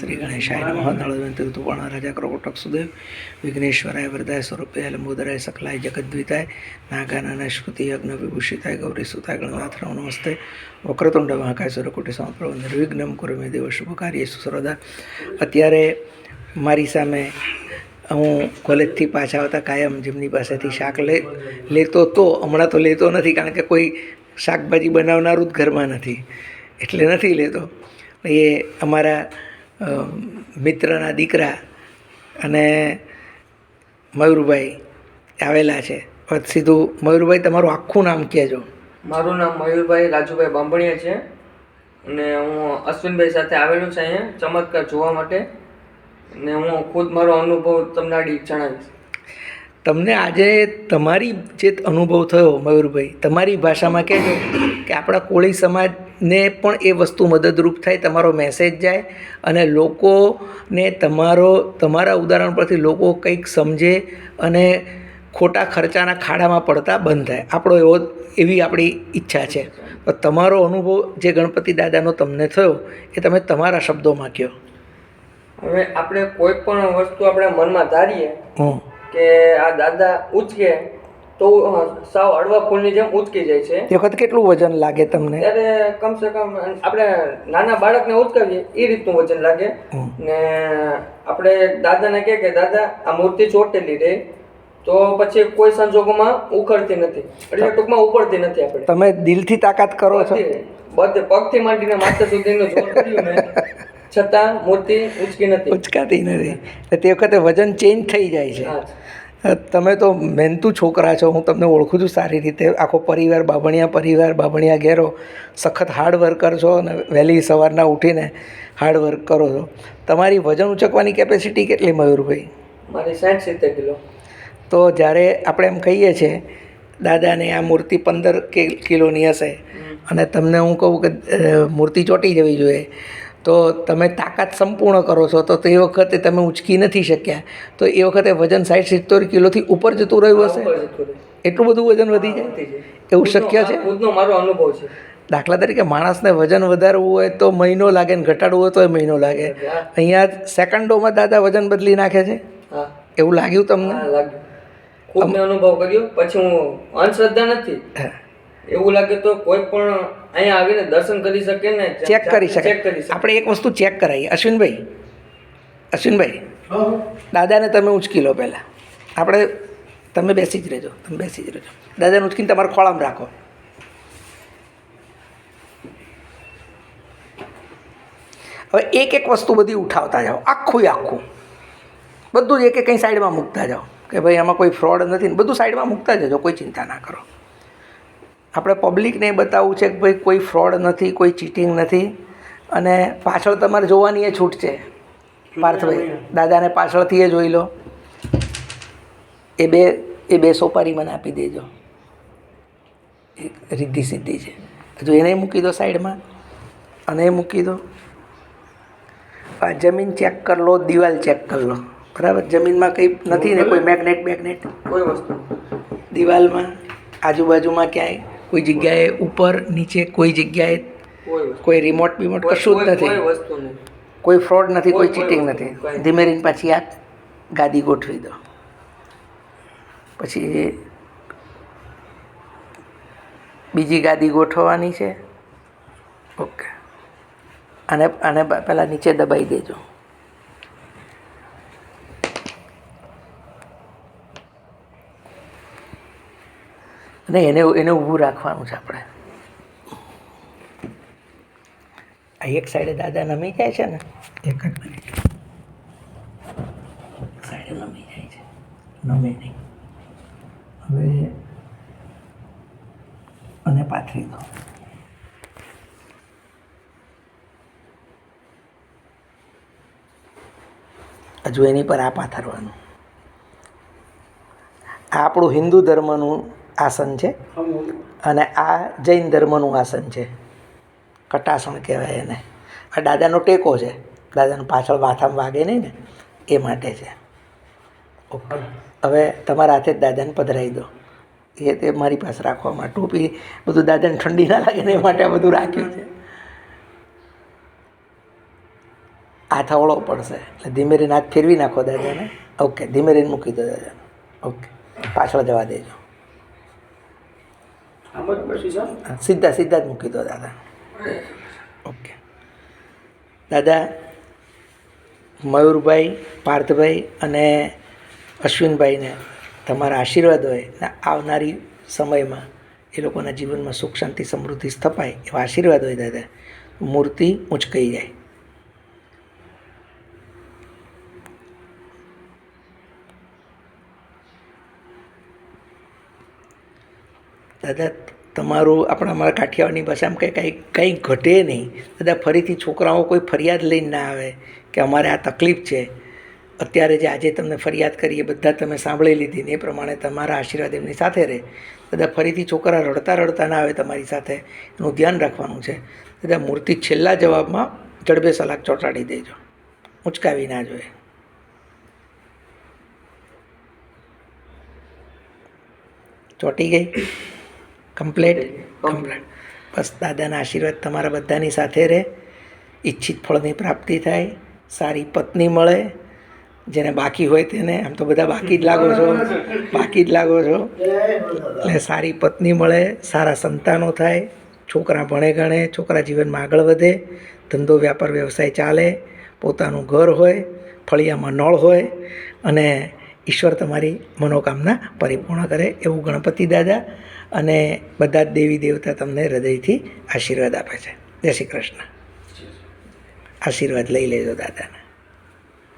શ્રી ગણેશાય નમઃ નળદવંત ઋતુપર્ણ રાજા કરોટક સુદેવ, વિઘ્નેશ્વરાય વરદાય સ્વરૂપે લંબોદરાય સકલાય જગદ્વિતાય નાગાના શ્રુતિ યજ્ઞ વિભૂષિતાય, ગૌરી સુતાય ગણનાથ રામ નમસ્તે. વક્રતુંડ મહાકાય સુરકુટી સમપ્રભ, નિર્વિઘ્નમ કુરુ મે દેવ શુભ કાર્ય સુસરદા. અત્યારે મારી સામે હું કોલેજથી પાછા આવતા કાયમ જેમની પાસેથી શાક લે, લેતો તો, હમણાં તો લેતો નથી કારણ કે કોઈ શાકભાજી બનાવનારું જ ઘરમાં નથી. એટલે નથી લેતો. એ અમારા મિત્રના દીકરા અને મયુરભાઈ આવેલા છે. પછી સીધું મયુરભાઈ તમારું આખું નામ કહેજો. મારું નામ મયુરભાઈ રાજુભાઈ બાંભણિયા છે અને હું અશ્વિનભાઈ સાથે આવેલું છે અહીંયા ચમત્કાર જોવા માટે અને હું ખુદ મારો અનુભવ તમને આડી જણાવીશ. તમને આજે તમારી જે અનુભવ થયો મયુરભાઈ તમારી ભાષામાં કહેજો કે આપણા કોળી સમાજને પણ એ વસ્તુ મદદરૂપ થાય તમારો મેસેજ જાય અને લોકોને તમારો તમારા ઉદાહરણ પરથી લોકો કંઈક સમજે અને ખોટા ખર્ચાના ખાડામાં પડતા બંધ થાય. આપણો એવો એવી આપણી ઈચ્છા છે. તો તમારો અનુભવ જે ગણપતિ દાદાનો તમને થયો એ તમે તમારા શબ્દોમાં કહો. હવે આપણે કોઈ પણ વસ્તુ આપણે મનમાં ધારીએ હં કે આ દાદા ઉચકે તો સાવ હળવા ફૂલની જેમ ઉચકી જાય છે. તે વખત કેટલું વજન લાગે તમને? ત્યારે કમસે કમ આપણે નાના બાળકને ઉચકાવીએ એ રીતનું વજન લાગે. ને આપણે દાદાને કહે કે દાદા આ મૂર્તિ ચોટેલી રહે તો પછી કોઈ સંજોગોમાં ઉખડતી નથી. એટલે ટૂંકમાં ઉપડતી નથી આપણે. તમે દિલથી તાકાત કરો છો? બધે પગથી માંડીને માથા સુધીનું જોર કર્યું ને છતાં મૂર્તિ ઉચકી નથી. ઉચકાતી નથી. તે વખતે વજન ચેન્જ થઈ જાય છે. તમે તો મહેનતુ છોકરા છો હું તમને ઓળખું છું સારી રીતે. આખો પરિવાર બાભણિયા પરિવાર બાભણિયા ઘેરો. સખત હાર્ડ વર્કર છો અને વહેલી સવારના ઉઠીને હાર્ડ વર્ક કરો છો. તમારી વજન ઉચકવાની કેપેસિટી કેટલી મયુરભાઈ મારી સાઠ સિત્તેર કિલો. તો જ્યારે આપણે એમ કહીએ છીએ દાદાને આ મૂર્તિ પંદર કિલોની હશે અને તમને હું કહું કે મૂર્તિ ચોંટી જવી જોઈએ. તો તમે તાકાત સંપૂર્ણ કરો છો તો તે વખતે તમે ઉંચકી નથી શક્યા. તો એ વખતે વજન સાઠ સિત્તેર કિલોથી ઉપર જતું રહ્યું હશે. એટલું બધું વજન વધી જાય? એવું શક્ય છે? મારો અનુભવ છે. દાખલા તરીકે માણસને વજન વધારવું હોય તો મહિનો લાગે ને ઘટાડવું હોય તો એ મહિનો લાગે. અહીંયા સેકન્ડોમાં દાદા વજન બદલી નાખે છે? એવું લાગ્યું તમને? અનુભવ કર્યો પછી હું અંધશ્રદ્ધા નથી. એવું લાગે તો કોઈ પણ અહીંયા આવીને દર્શન કરી શકે ને ચેક કરી શકે. ચેક કરી આપણે એક વસ્તુ ચેક કરાવીએ અશ્વિનભાઈ અશ્વિનભાઈ દાદાને તમે ઉંચકી લો પહેલાં. આપણે તમે બેસી જ રહેજો તમે બેસી જ રહેજો. દાદાને ઉંચકીને તમારા ખોળામાં રાખો. હવે એક એક વસ્તુ બધી ઉઠાવતા જાઓ. આખું આખું. બધું જ એક એક કંઈ સાઈડમાં મૂકતા જાઓ. કે ભાઈ આમાં કોઈ ફ્રોડ નથી ને બધું સાઈડમાં મૂકતા જજો કોઈ ચિંતા ના કરો. આપણે પબ્લિકને એ બતાવવું છે કે ભાઈ કોઈ ફ્રોડ નથી કોઈ ચીટિંગ નથી. અને પાછળ તમારે જોવાની એ છૂટ છે. પાર્થભાઈ દાદાને પાછળથી એ જોઈ લો. એ બે એ બે સોપારી મને આપી દેજો. એક રિદ્ધિ સિદ્ધિ છે. હજુ એને મૂકી દો સાઈડમાં. અને એ મૂકી દો. આ જમીન ચેક કર લો દિવાલ ચેક કર લો. બરાબર? જમીનમાં કંઈ નથી ને કોઈ મેગ્નેટ મેગ્નેટ કોઈ વસ્તુ. દિવાલમાં આજુબાજુમાં ક્યાંય કોઈ જગ્યાએ ઉપર નીચે કોઈ જગ્યાએ કોઈ રિમોટ બિમોટ કશું જ નથી. કોઈ ફ્રોડ નથી કોઈ ચીટિંગ નથી. ધીમે રહીને પાછી આ ગાદી ગોઠવી દો. પછી બીજી ગાદી ગોઠવવાની છે. ઓકે. અને અને પહેલાં નીચે દબાઈ દેજો. અને એને એને ઊભું રાખવાનું છે આપણે. આ એક સાઈડે દાદા નમી જાય છે ને? એક જ મિનિટ સાઈડે નમી જાય છે. નમે નહીં. હવે અને પાથરી દો. હજુ એની પર આ પાથરવાનું. આ આપણું હિન્દુ ધર્મનું આસન છે. અને આ જૈન ધર્મનું આસન છે. કટાસણ કહેવાય એને. આ દાદાનો ટેકો છે. દાદાનો પાછળ માથામાં વાગે નહીં ને, એ માટે છે. ઓકે. હવે તમારા હાથે જ દાદાને પધરાવી દો. એ તે મારી પાસે રાખવામાં ટોપી બધું દાદાને ઠંડી ના લાગે ને એ માટે બધું રાખ્યું છે. હાથ આવળો પડશે. એટલે ધીમે રહીને હાથ ફેરવી નાખો દાદાને. ઓકે ધીમે રહીને મૂકી દો દાદાને. ઓકે. પાછળ જવા દેજો. સીધા સીધા જ મૂકી દો, દાદા. ઓકે. દાદા, મયુરભાઈ, પાર્થભાઈ અને અશ્વિનભાઈને તમારા આશીર્વાદ હોય ને આવનારી સમયમાં એ લોકોના જીવનમાં સુખ, શાંતિ, સમૃદ્ધિ સ્થપાય એવા આશીર્વાદ હોય, દાદા. મૂર્તિ ઉંચકાઈ જાય. દાદા, તમારું આપણા અમારા કાઠિયાવાડની ભાષામાં કંઈ કંઈ કંઈ ઘટે નહીં. દાદા, ફરીથી છોકરાઓ કોઈ ફરિયાદ લઈને ના આવે કે અમારે આ તકલીફ છે. અત્યારે જે આજે તમને ફરિયાદ કરી એ બધા તમે સાંભળી લીધી ને એ પ્રમાણે તમારા આશીર્વાદ એમની સાથે રહે. દાદા, ફરીથી છોકરા રડતા રડતા ના આવે તમારી સાથે. એનું ધ્યાન રાખવાનું છે. દાદા, મૂર્તિ છેલ્લા જવાબમાં જડબે સલાક ચોંટાડી દેજો. ઉંચકાવી ના જોઈએ. ચોંટી ગઈ? કમ્પ્લેટ કમ્પ્લેટ બસ દાદાના આશીર્વાદ તમારા બધાની સાથે રહે. ઈચ્છિત ફળની પ્રાપ્તિ થાય સારી પત્ની મળે જેને બાકી હોય તેને આમ તો બધા બાકી જ લાગો છો. બાકી જ લાગો છો. એટલે સારી પત્ની મળે સારા સંતાનો થાય છોકરા ભણે ગણે છોકરા જીવનમાં આગળ વધે ધંધો વ્યાપાર વ્યવસાય ચાલે પોતાનું ઘર હોય ફળિયામાં નળ હોય અને ઈશ્વર તમારી મનોકામના પરિપૂર્ણ કરે એવું ગણપતિ દાદા અને બધા જ દેવી દેવતા તમને હૃદયથી આશીર્વાદ આપે છે. જય શ્રી કૃષ્ણ. આશીર્વાદ લઈ લેજો દાદાના.